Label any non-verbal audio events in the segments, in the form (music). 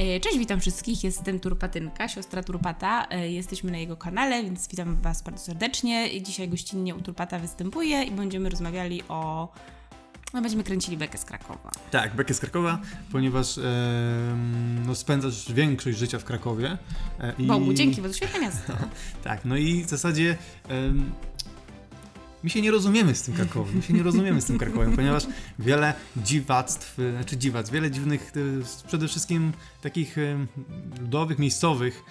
E, Cześć, witam wszystkich. Jestem Turpatynka, siostra Turpata. E, Jesteśmy na jego kanale, więc witam Was bardzo serdecznie. Dzisiaj gościnnie u Turpata występuję i będziemy rozmawiali o. No, będziemy kręcili bekę z Krakowa. Tak, Bekę z Krakowa, ponieważ em, no, spędzasz większość życia w Krakowie. e, I... Bogu, dzięki, bo to świetne miasto. (laughs) Tak, no i w zasadzie em, my się nie rozumiemy z tym Krakowem, my się nie rozumiemy z tym Krakowem, ponieważ wiele dziwactw, e, znaczy dziwactw, wiele dziwnych, e, przede wszystkim takich em, ludowych, miejscowych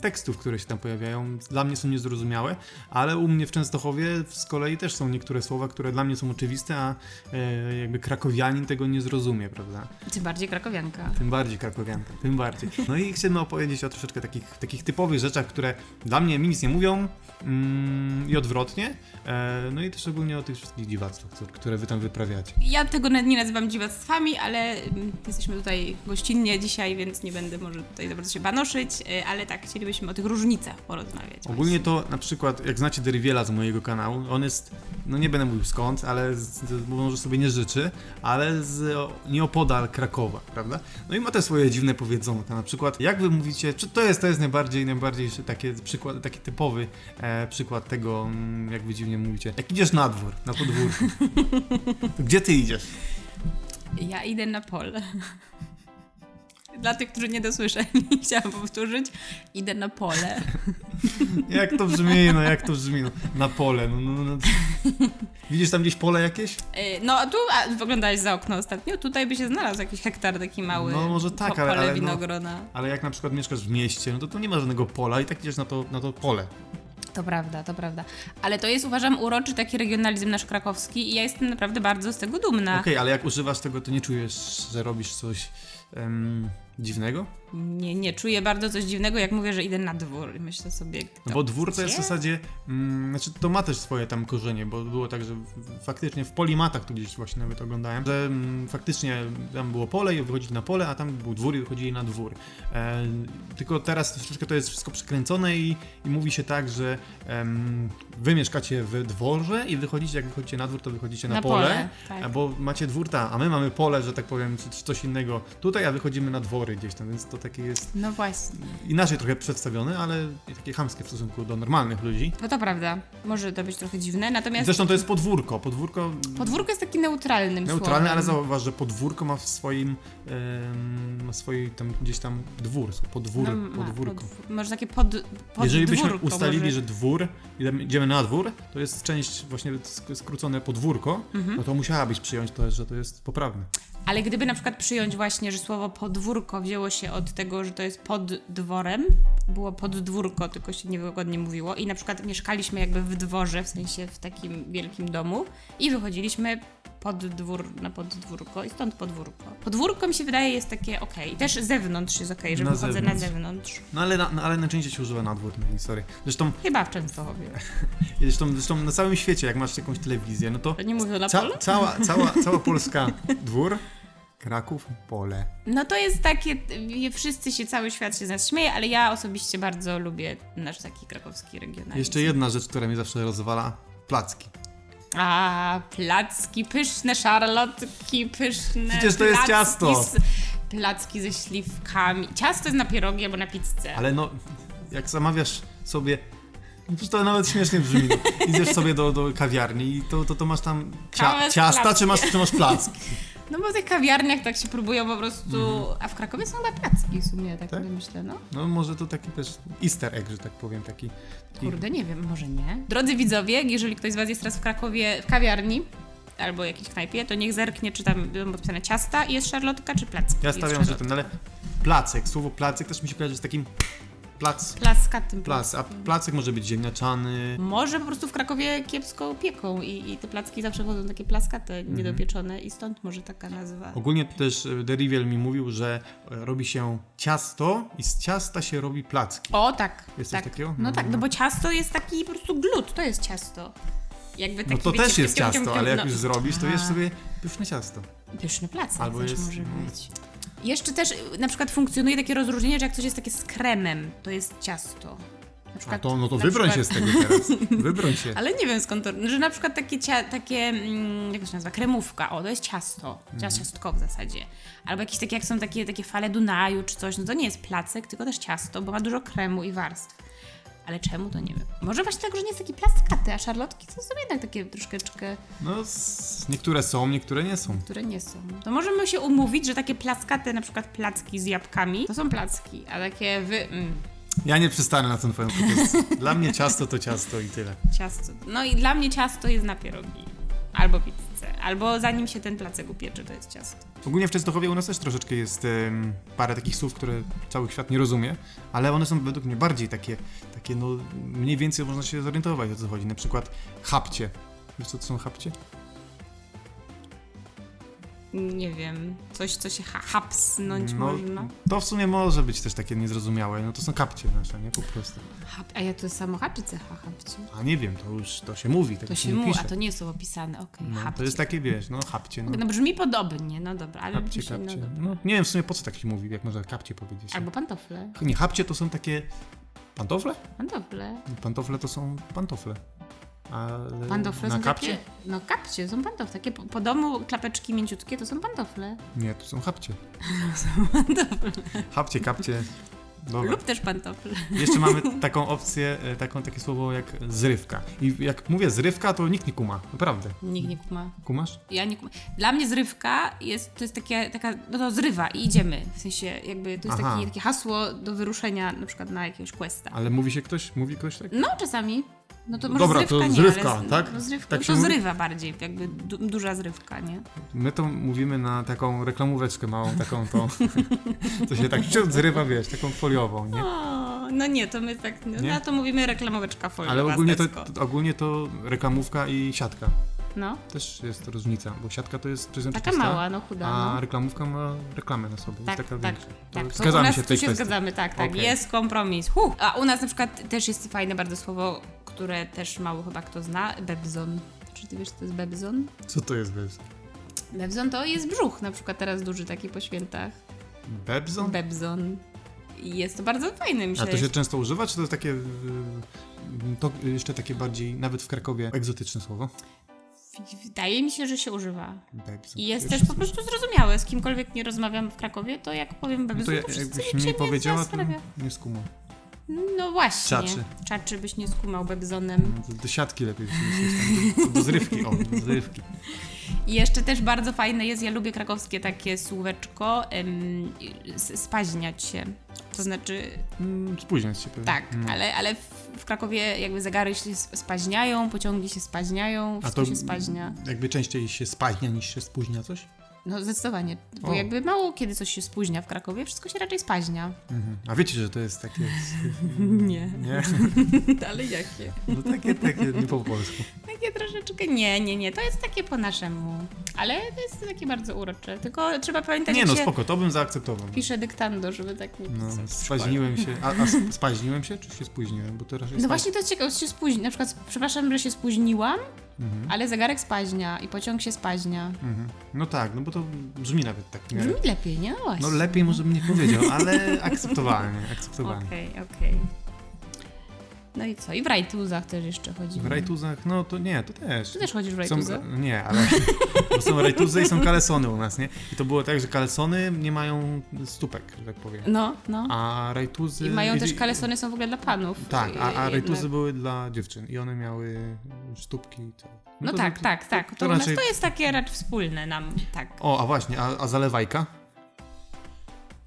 tekstów, które się tam pojawiają, dla mnie są niezrozumiałe, ale u mnie w Częstochowie z kolei też są niektóre słowa, które dla mnie są oczywiste, a e, jakby krakowianin tego nie zrozumie, prawda? Tym bardziej krakowianka. Tym bardziej krakowianka, tym bardziej. No i chcemy opowiedzieć o troszeczkę takich, takich typowych rzeczach, które dla mnie mi nic nie mówią mm, i odwrotnie. E, no i też ogólnie o tych wszystkich dziwactwach, które wy tam wyprawiacie. Ja tego nie nazywam dziwactwami, ale mm, jesteśmy tutaj gościnnie dzisiaj, więc nie będę może tutaj za bardzo się banoszyć, e, ale tak, chcielibyśmy o tych różnicach porozmawiać. Ogólnie to na przykład, jak znacie Deriwiela z mojego kanału, on jest, no nie będę mówił skąd, ale z, może sobie nie życzy, ale z, nieopodal Krakowa, prawda? No i ma te swoje dziwne powiedzonka, na przykład, jak wy mówicie, czy to jest, to jest najbardziej, najbardziej takie przykład, taki typowy e, przykład tego, mm, jak wy dziwnie mówicie. Jak idziesz na dwór, na podwórko, to gdzie ty idziesz? Ja idę na pole. Dla tych, którzy nie dosłyszeli, (laughs) chciałam powtórzyć. Idę na pole. Jak to brzmi, no jak to brzmi, no, na pole, no, no, no. Widzisz tam gdzieś pole jakieś? E, No, a tu a, wyglądałeś za okno ostatnio. Tutaj by się znalazł jakiś hektar taki mały. No, może tak, po, ale- pole ale no- winogrona. Ale jak na przykład mieszkasz w mieście, no to tu nie ma żadnego pola i tak idziesz na to, na to pole. To prawda, to prawda. Ale to jest, uważam, uroczy taki regionalizm nasz krakowski i ja jestem naprawdę bardzo z tego dumna. Okej, ale jak używasz tego, to nie czujesz, że robisz coś dziwnego? Nie, nie czuję bardzo coś dziwnego, jak mówię, że idę na dwór i myślę sobie. No bo dwór to jest w zasadzie, mm, znaczy to ma też swoje tam korzenie, bo było tak, że faktycznie w polimatach tu gdzieś właśnie nawet oglądałem, że mm, faktycznie tam było pole i wychodzili na pole, a tam był dwór i wychodzili na dwór. E, tylko teraz troszeczkę to jest wszystko przekręcone i, i mówi się tak, że em, wy mieszkacie w dworze i wychodzicie, jak wychodzicie na dwór, to wychodzicie na, Na pole, pole, tak. a bo macie dwór tam, a my mamy pole, że tak powiem, czy, czy coś innego tutaj, a wychodzimy na dwory gdzieś tam, więc to takie jest No właśnie. inaczej trochę przedstawione, ale takie chamskie w stosunku do normalnych ludzi. No to prawda. Może to być trochę dziwne, natomiast Zresztą to jest podwórko. Podwórko podwórko jest taki neutralnym neutralne, ale słowem. zauważ, że podwórko ma w swoim, em, ma swój tam gdzieś tam dwór, podwór, No, ma podwórko. podw- może takie pod, pod Jeżeli byśmy ustalili, może. że dwór, idziemy- idziemy na dwór, to jest część właśnie sk- skrócone podwórko, Mhm. no to musiałabyś przyjąć to, że to jest poprawne. Ale gdyby na przykład przyjąć właśnie, że słowo podwórko wzięło się od tego, że to jest pod dworem, było poddwórko, tylko się niewygodnie mówiło i na przykład mieszkaliśmy jakby w dworze, w sensie w takim wielkim domu i wychodziliśmy pod dwór, na poddwórko i stąd podwórko. Podwórko mi się wydaje jest takie okej. Też zewnątrz jest okej, że Na wychodzę na zewnątrz. zewnątrz. No ale, na, no, ale najczęściej się używa na dwór tej historii. Zresztą, Chyba w Częstochowie. (laughs) zresztą, zresztą na całym świecie, jak masz jakąś telewizję, no to To nie mówią na Ca pole? cała, (laughs) cała, cała Polska dwór, Kraków pole. No to jest takie, wie- wszyscy się, cały świat się z nas śmieje, ale ja osobiście bardzo lubię nasz taki krakowski regionalizm. Jeszcze jedna rzecz, która mnie zawsze rozwala. Placki. A, placki, pyszne szarlotki, pyszne. Przecież to jest placki ciasto. Z, placki ze śliwkami. Ciasto jest na pierogi albo na pizzę. Ale no, jak zamawiasz sobie... No przecież to nawet śmiesznie brzmi. Idziesz sobie do, do kawiarni i to, to, to masz tam Kawę cia z ciasta, plackiem. czy masz, czy masz placki? No bo w tych kawiarniach tak się próbują po prostu. A w Krakowie są na placki w sumie, tak, Mhm. Tak? sobie myślę, no. No może to taki też easter egg, że tak powiem, taki... taki Kurde, nie wiem, może nie. Drodzy widzowie, jeżeli ktoś z Was jest teraz w Krakowie w kawiarni albo jakiejś knajpie, to niech zerknie, czy tam będą podpisane ciasta i jest szarlotka, czy placki. ja jest stawiam, że szarlotka. ten, ale placek, słowo placek też mi się kojarzy z takim plac, Plaskatym plac, a placek może być ziemniaczany, Może po prostu w Krakowie kiepsko pieką i, i te placki zawsze chodzą takie plaskate, Mhm. niedopieczone i stąd może taka nazwa. Ogólnie też e, Deriwiel mi mówił, że e, robi się ciasto i z ciasta się robi placki. O, tak. Jest coś tak. takiego? No No, tak, no. no bo ciasto jest taki po prostu glut, to jest ciasto. Jakby taki, No to wiecie, też jest ciasto, ale jak no. już zrobisz, to A, jesz sobie pyszne ciasto. Pyszny placek Albo też jest- może być. Jeszcze też y, na przykład funkcjonuje takie rozróżnienie, że jak coś jest takie z kremem, to jest ciasto. Na przykład, to, no to wybroń przykład, się z tego teraz. (laughs) Wybroń się. Ale nie wiem skąd to, że na przykład takie, cia, takie mm, jak to się nazywa, kremówka, o to jest ciasto, Mhm. ciastko w zasadzie. Albo jakieś takie, jak są takie, takie fale Dunaju czy coś, no to nie jest placek, tylko też ciasto, bo ma dużo kremu i warstw. Ale czemu, to nie wiem. Może właśnie dlatego, że nie jest taki plaskaty, a szarlotki to są jednak takie troszeczkę, No, niektóre są, niektóre nie są. które nie są. To możemy się umówić, że takie plaskaty, na przykład placki z jabłkami, to są placki, a takie wy... Mm, Ja nie przystanę na tą twoją propozycję. Dla mnie ciasto to ciasto i tyle. ciasto. No i dla mnie ciasto jest na pierogi. Albo Albo zanim się ten placek upiecze, to jest ciasto. Ogólnie w Częstochowie u nas też troszeczkę jest parę takich słów, które cały świat nie rozumie, ale one są według mnie bardziej takie, takie no mniej więcej można się zorientować o co chodzi. Na przykład chapcie. Wiesz co to są chapcie? Nie wiem, coś, co się ha hapsnąć można. to w sumie może być też takie niezrozumiałe. No to są kapcie nasze, nie? Po prostu. Hap, a ja to jest samo hapcie, ha, hapcie. A nie wiem, to już to się mówi, tego To się mówi, a to nie jest opisane, okej, no, hapcie. to jest takie, wiesz, no chapcie, no. No brzmi podobnie, no dobra, ale Kapcie, brzmi się, kapcie. no dobra. No, nie wiem w sumie po co tak się mówi, jak można kapcie powiedzieć. Albo pantofle, Nie, chapcie to są takie pantofle? pantofle. Pantofle to są pantofle. Ale Pantofle na są kapcie? takie, no kapcie, są pantofle, takie po, po domu klapeczki mięciutkie to są pantofle. Nie, to są chapcie. (laughs) Pantofle. Chapcie, kapcie. Dobra. Lub też pantofle. Jeszcze mamy (laughs) taką opcję, e, taką, takie słowo jak zrywka. I jak mówię zrywka, to nikt nie kuma. Naprawdę. Nikt nie kuma. Kumasz? Ja nie kumam. Dla mnie zrywka jest, to jest takie, taka, no to zrywa i idziemy. W sensie jakby to jest Aha. taki, takie hasło do wyruszenia na przykład na jakiegoś questa. Ale mówi się ktoś? Mówi ktoś tak? No czasami. No to może Dobra, zrywka to nie, zrywka, ale, z- tak? No, zrywka, Tak to się mówi? zrywa bardziej, jakby du, duża zrywka, nie? My to mówimy na taką reklamóweczkę małą, taką tą, co (laughs) się tak ciut zrywa, wiesz, taką foliową, nie? O, no nie, to my tak, no, Nie? na to mówimy reklamoweczka foliowa Ale ogólnie to, to, ogólnie to reklamówka i siatka. No, Też jest różnica, bo siatka to jest taka przezroczysta, mała, no chuda, a no. reklamówka ma reklamę na sobie, Tak, jest taka tak, większa. To tak. To Zgadzamy u nas się w tu tej się kwestii. zgadzamy, tak, tak. Okej. Jest kompromis. Huh. A u nas na przykład też jest fajne bardzo słowo, które też mało chyba kto zna, bebzon. Czy ty wiesz, co to jest bebzon? Co to jest bez? Bebzon to jest brzuch, na przykład teraz duży taki po świętach. Bebzon? Bebzon. I jest to bardzo fajne, A myślę. to się często używa, czy to jest takie, y, to jeszcze takie bardziej, nawet w Krakowie, egzotyczne słowo? Wydaje mi się, że się używa. Bebzon. I jest Wiesz, też po prostu zrozumiałe. Z kimkolwiek nie rozmawiam w Krakowie, to jak powiem No bebzon, to to, ja- wszyscy mi powiedziała, nie to nie skumam. No właśnie. Czaczy. Czaczy byś nie skumał bebzonem. Do, siatki lepiej się do, zrywki, o, do zrywki. I jeszcze też bardzo fajne jest, ja lubię krakowskie takie słóweczko, s- spaźniać się. To znaczy, Mm, Spóźniać się pewnie. tak, No. ale, ale w, Krakowie jakby zegary się sp- spaźniają, pociągi się spaźniają, A wszystko to się spaźnia. jakby częściej się spaźnia niż się spóźnia coś? No zdecydowanie, bo O. jakby mało kiedy coś się spóźnia w Krakowie, wszystko się raczej spaźnia. Mhm. A wiecie, że to jest takie... (laughs) Nie. Nie? (laughs) Ale jakie? No takie, takie, nie po polsku. Takie troszeczkę, nie, nie, nie, to jest takie po naszemu. Ale to jest takie bardzo urocze, tylko trzeba pamiętać, Nie no, spoko, to bym zaakceptował. pisze dyktando, żeby tak nie No, pisać spaźniłem się. A, a sp- spaźniłem się, czy się spóźniłem? Bo to raczej No właśnie to jest ciekawe, się spóźni. Na przykład, przepraszam, że się spóźniłam, Mhm. ale zegarek spaźnia i pociąg się spaźnia. Mhm. No tak, no bo to brzmi nawet tak. miarę- Brzmi lepiej, nie? No właśnie. No lepiej może bym nie powiedział, ale akceptowalnie, akceptowalnie. Okej, okej. No i co? I w rajtuzach też jeszcze chodzimy. W rajtuzach, no to nie, to też. Ty też chodzisz w Są, rajtuzach? nie, ale (laughs) bo są rajtuzy i są kalesony u nas, nie? I to było tak, że kalesony nie mają stópek, że tak powiem. No, no. A rajtuzy... I mają też kalesony są w ogóle dla panów. Tak, a, a rajtuzy były dla dziewczyn i one miały stópki i to. No, to- tak, to- tak, tak. To, to raczej- to jest takie raczej wspólne nam, tak. O, a właśnie, a, a zalewajka?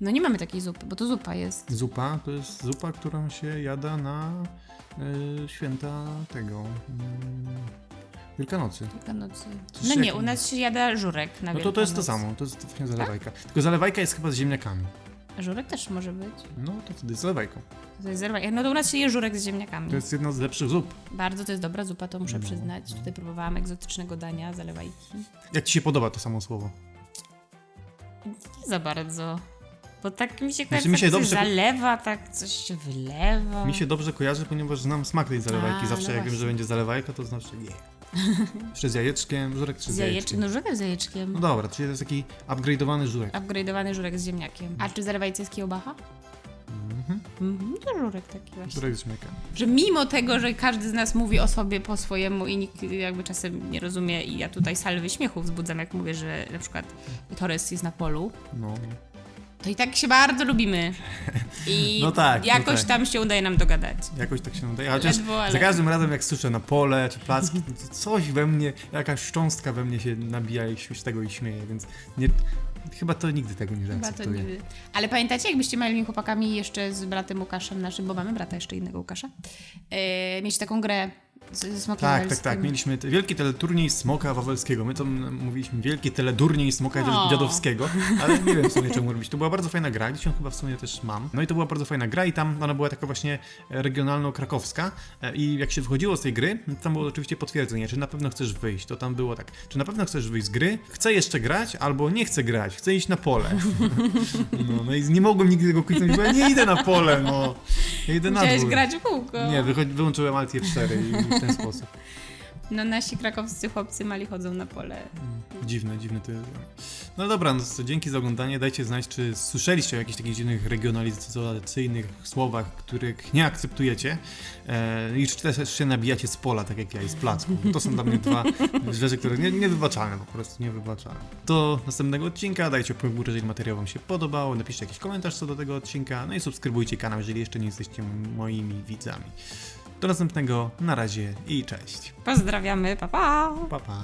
No nie mamy takiej zupy, bo to zupa jest. Zupa to jest zupa, którą się jada na y, święta tego. Mm, Wielkanocy. Wielkanocy. Coś No nie, u nas się jada żurek na No to to jest to Wielkanoc. samo, to jest właśnie zalewajka. Tylko zalewajka jest chyba z ziemniakami. Żurek też może być. No to wtedy z zalewajką. To jest zerwa- No to u nas się je żurek z ziemniakami. To jest jedna z lepszych zup. Bardzo to jest dobra zupa, to muszę No, przyznać. Tutaj próbowałam egzotycznego dania, zalewajki. Jak ci się podoba to samo słowo? Nie za bardzo. Bo tak mi się kojarzy, Znaczy, mi się tak coś dobrze- zalewa, tak coś się wylewa. Mi się dobrze kojarzy, ponieważ znam smak tej zalewajki. A, Zawsze no jak wiem, że będzie zalewajka, to znaczy nie. (laughs) Jeszcze z jajeczkiem, żurek czy z z jajeczkiem. jajeczkiem. No żurek z jajeczkiem. No dobra, czyli to jest taki upgrade'owany żurek. Upgrade'owany żurek z ziemniakiem. A czy w zalewajce jest kiełbacha? Mhm. Mhm, to żurek taki właśnie. Żurek z śmieka. Że mimo tego, że każdy z nas mówi o sobie po swojemu i nikt jakby czasem nie rozumie i ja tutaj salwy śmiechu wzbudzam, jak mówię, że na przykład Torres jest na polu, No. To i tak się bardzo lubimy. I (laughs) No tak, no jakoś tak. tam się udaje nam dogadać. Jakoś tak się nadaje. Chociaż Ledwo, ale- za każdym razem jak słyszę na pole czy placki, to coś we mnie, jakaś szcząstka we mnie się nabija i się z tego i śmieje, więc nie, chyba to nigdy tego nie Chyba to zaakceptuję. Ale pamiętacie, jakbyście małymi chłopakami jeszcze z bratem Łukaszem naszym, bo mamy brata jeszcze innego Łukasza, e, mieć taką grę ze smokiem Tak, tak, tak. Mieliśmy te- wielki teleturniej Smoka Wawelskiego. My to mówiliśmy wielki teledurniej Smoka O. Dziadowskiego, ale nie wiem w sumie czemu robić. To była bardzo fajna gra, gdzieś ją chyba w sumie też mam. No i to była bardzo fajna gra i tam ona była taka właśnie e, regionalno-krakowska e, i jak się wychodziło z tej gry, tam było oczywiście potwierdzenie, czy na pewno chcesz wyjść. To tam było tak, czy na pewno chcesz wyjść z gry, chcę jeszcze grać, albo nie chcę grać, chcę iść na pole. (laughs) No, no i nie mogłem nigdy tego kliknąć, bo ja nie idę na pole, no. Ja idę na Chciałeś dwór. grać w kółko. Nie, wychodzi, wyłączyłem Alt 4 i w ten sposób. (laughs) No nasi krakowscy chłopcy mali chodzą na pole. Dziwne, dziwne to jest. No dobra, no to dzięki za oglądanie. Dajcie znać, czy słyszeliście o jakichś takich dziwnych regionalizacyjnych słowach, których nie akceptujecie e, i czy też się nabijacie z pola, tak jak ja, i z placku. To są dla mnie dwa (laughs) rzeczy, które nie, niewybaczalne, po prostu niewybaczalne. Do następnego odcinka dajcie łapkę w górę, jeżeli materiał wam się podobał, napiszcie jakiś komentarz co do tego odcinka, no i subskrybujcie kanał, jeżeli jeszcze nie jesteście moimi widzami. Do następnego, na razie i cześć. Pozdrawiamy, pa pa! Pa, pa.